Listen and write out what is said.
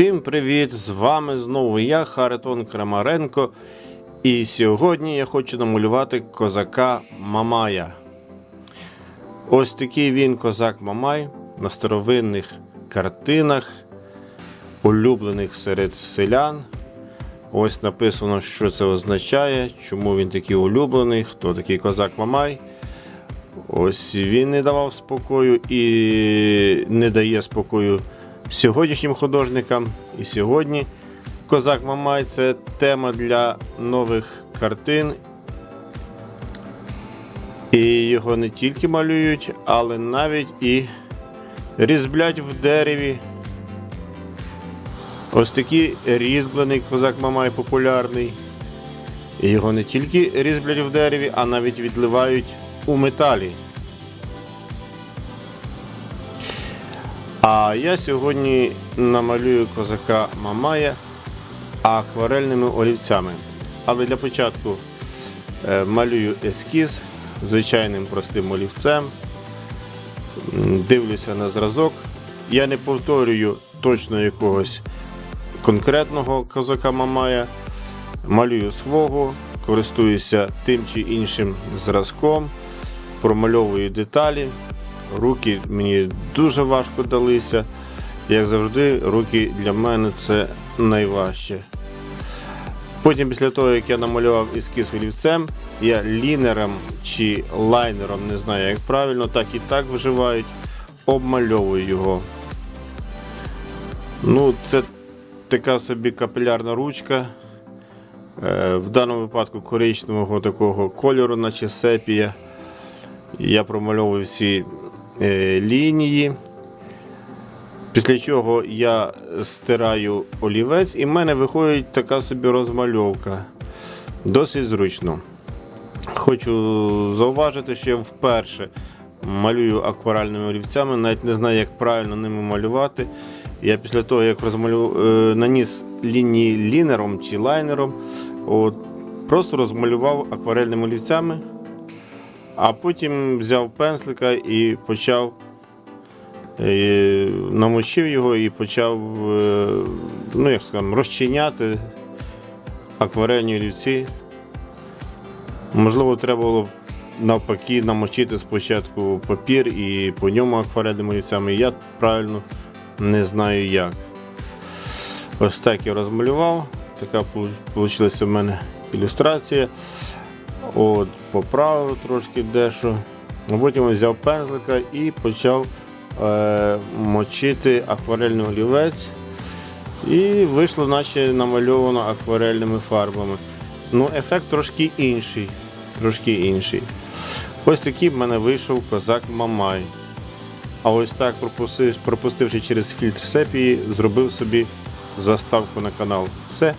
Всім привіт! З вами знову я, Харитон Крамаренко. І сьогодні я хочу намалювати козака Мамая. Ось такий він козак Мамай на старовинних картинах, улюблених серед селян. Ось написано, що це означає, чому він такий улюблений, хто такий козак Мамай. Ось він не давав спокою і не дає спокою сьогоднішнім художникам. І сьогодні Козак Мамай це тема для нових картин. І його не тільки малюють, але навіть і різблять в дереві. Ось такий різьблений козак Мамай популярний. Його не тільки різблять в дереві, а навіть відливають у металі. А я сьогодні намалюю козака Мамая акварельними олівцями. Але для початку е, малюю ескіз звичайним простим олівцем. Дивлюся на зразок. Я не повторюю точно якогось конкретного козака Мамая. Малюю свого, користуюся тим чи іншим зразком, промальовую деталі. Руки мені дуже важко далися. Як завжди, руки для мене це найважче. Потім, після того, як я намалював ескіз олівцем, я лінером чи лайнером, не знаю як правильно, так і так вживають, обмальовую його. Ну, це така собі капілярна ручка. Е, В даному випадку коричневого такого кольору, наче сепія. Я промальовую всі лінії. Після чого я стираю олівець, і в мене виходить така собі розмальовка. Досить зручно. Хочу зауважити, що я вперше малюю акварельними олівцями, навіть не знаю, як правильно ними малювати. Я після того, як розмалю... е, наніс лінії лінером чи лайнером, от, просто розмалював акварельними олівцями, а потім взяв пензлика і почав е, намочив його і почав е, ну, як скажемо, розчиняти акварельні олівці. Можливо, треба було навпаки намочити спочатку папір і по ньому акварельними олівцями. Я правильно не знаю як. Ось так я розмалював. Така вийшла в мене ілюстрація. От, поправив трошки дещо. Потім взяв пензлика і почав е, мочити акварельний олівець. І вийшло, наче намальовано акварельними фарбами. Ну, ефект трошки інший. Трошки інший. Ось такий в мене вийшов козак Мамай. А ось так, пропустивши через фільтр сепії, зробив собі заставку на канал. Все.